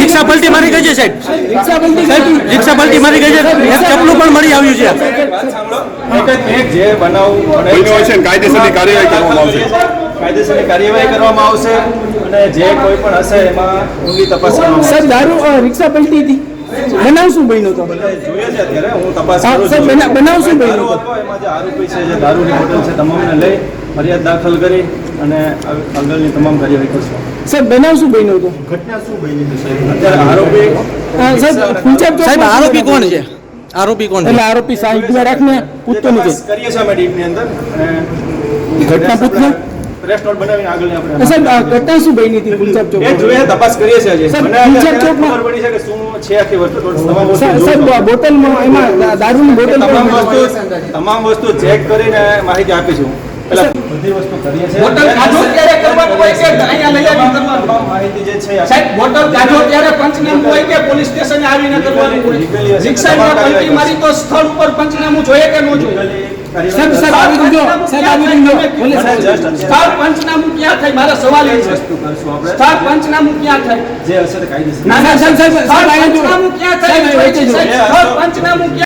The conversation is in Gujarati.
રિક્ષા પલટી મારી ગઈ છે સાહેબ. રિક્ષા પલટી મારી ગઈ છે. એક ચપલું પણ મળી આવ્યું છે. જે બનાવ બન્યો હોય છે કાયદેસરની કાર્યવાહી કરવામાં આવશે. કાયદેસરની કાર્યવાહી કરવામાં આવશે અને જે કોઈ પણ હશે એમાં ઊંડી તપાસ સાહેબ દારૂ રિક્ષા પલટી હતી. બનાવ શું બન્યો તો? જોઈએ છે અત્યારે. હું તપાસ કરું છું. બના- બનાવ શું બન્યો એમાં જે આરોપી છે દારૂની હોટલ છે તમામને લઈ ફરિયાદ દાખલ કરી અને આગળની તમામ કાર્યવાહી કરશું. સાહેબ બનાવ શું બન્યો તો? અત્યારે આરોપી હા, સાહેબ ફૂંચાપ ચોક સાહેબ આરોપી કોણ છે? આરોપી કોણ છે? એટલે આરોપી સાહેબ રાખને પૂછતો નથી. કરીએ છીએ અમે ડીપની અંદર. ઘટના પૂછને. પ્રેસ નોટ બનાવીને આગળ આપણે સાહેબ ઘટના શું બની હતી? ફૂંચાપ ચોક એ જોઈએ તપાસ કરીએ છીએ. સાહેબ, પંચાયત ચોકમાં- ખબર પડી છે કે શું છે આખી વસ્તુ તમામ સાહેબ. બોટલમાં એમાં દારૂની બોટલ તમામ વસ્તુ તમામ વસ્તુ ચેક કરીને માહિતી આપીશું પેલા બધી વસ્તુ કરીએ છીએ. બોટલ કાઢો ત્યારે કરવાનું હોય કે અહીંયા લઈ આવી કરવાનું? તમામ માહિતી જે છે સાહેબ બોટલ કાઢો ત્યારે પંચનામું હોય કે પોલીસ સ્ટેશને આવીને કરવાનું હોય? રિક્ષામાં પલટી મારી તો સ્થળ ઉપર પંચનામું જોઈએ કે ન જોઈએ? સાહેબ સાહેબ આવી ગયો સાહેબ આવી ગયો બોલે સાહેબ. સ્થળ પંચનામું ક્યાં થાય? મારો સવાલ એ છે. સ્થળ પંચનામું ક્યાં થાય? જે તે કાયદેસર ના ના સાહેબ સાહેબ જો. પંચનામું ક્યાં થાય? સ્થળ પંચનામું ક્યાં